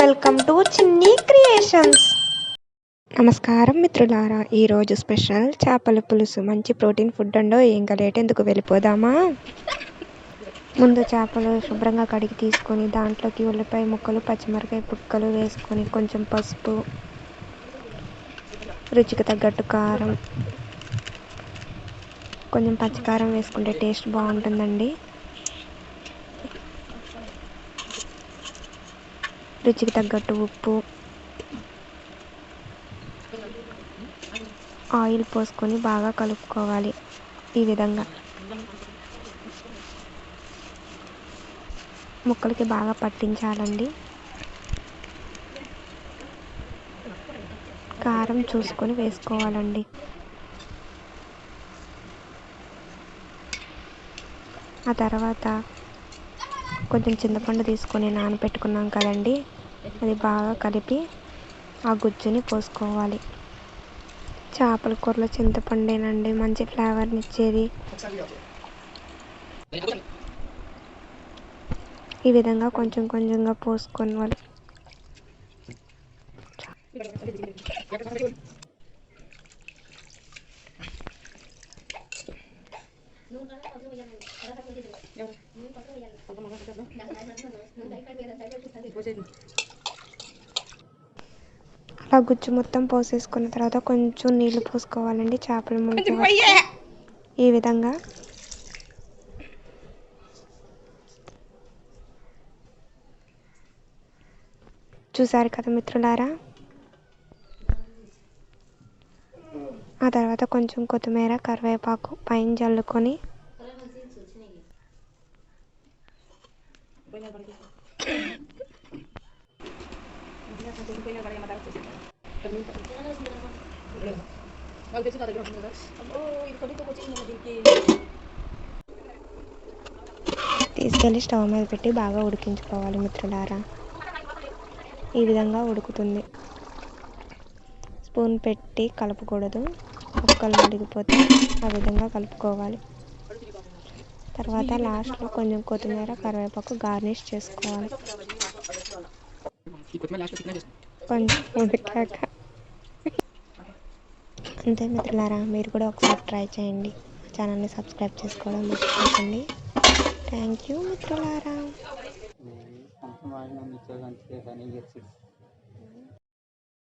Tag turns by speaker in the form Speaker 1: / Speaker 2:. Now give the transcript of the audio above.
Speaker 1: Welcome to చిన్ని creations నమస్కారం మిత్రులారా ఈరోజు స్పెషల్ చేపల పులుసు మంచి ప్రోటీన్ ఫుడ్ అండో ఇంకా లేట్ ఎందుకు వెళ్ళిపోదామా? ముందు చేపలు శుభ్రంగా కడిగి తీసుకొని దాంట్లోకి ఉల్లిపాయ ముక్కలు పచ్చిమిరకాయ పుక్కలు వేసుకొని కొంచెం పసుపు రుచికి తగ్గట్టు కారం కొంచెం పచ్చికారం వేసుకుంటే టేస్ట్ బాగుంటుందండి. రుచికి తగ్గట్టు ఉప్పు. ఆయిల్ పోసుకొని బాగా కలుపుకోవాలి ఈ విధంగా. ముక్కలకి బాగా పట్టించాలండి. కారం చూసుకొని వేసుకోవాలండి. ఆ తర్వాత కొంచెం చింతపండు తీసుకొని నానబెట్టుకున్నాం కదండి. అది బాగా కలిపి ఆ గుజ్జుని పోసుకోవాలి. చేపల కూరలో చింతపండేనండి మంచి ఫ్లేవర్ని ఇచ్చేది. ఈ విధంగా కొంచెం కొంచెంగా పోసుకొని వాళ్ళు అలా గుజ్జు మొత్తం పోసేసుకున్న తర్వాత కొంచెం నీళ్ళు పోసుకోవాలండి. చేపల వరకు. ఈ విధంగా. చూసారు కదా మిత్రులారా? ఆ తర్వాత కొంచెం కొత్తిమీర కరివేపాకు పైన జల్లుకొని తీసుకెళ్ళి స్టవ్ మీద పెట్టి బాగా ఉడికించుకోవాలి మిత్రులారా. ఈ విధంగా ఉడుకుతుంది. స్పూన్ పెట్టి కలపకూడదు. ఒక్కలు ఉడికిపోతే ఆ విధంగా కలుపుకోవాలి. తర్వాత లాస్ట్లో కొంచెం కొత్తిమీర కరివేపాకు గార్నిష్ చేసుకోవాలి. కొంచెం ఉడికాక. అంతే మిత్రులారా మీరు కూడా ఒకసారి ట్రై చేయండి. ఛానల్ని సబ్స్క్రైబ్ చేసుకోవడం మర్చిపోకండి. థ్యాంక్ యూ మిత్రులారా.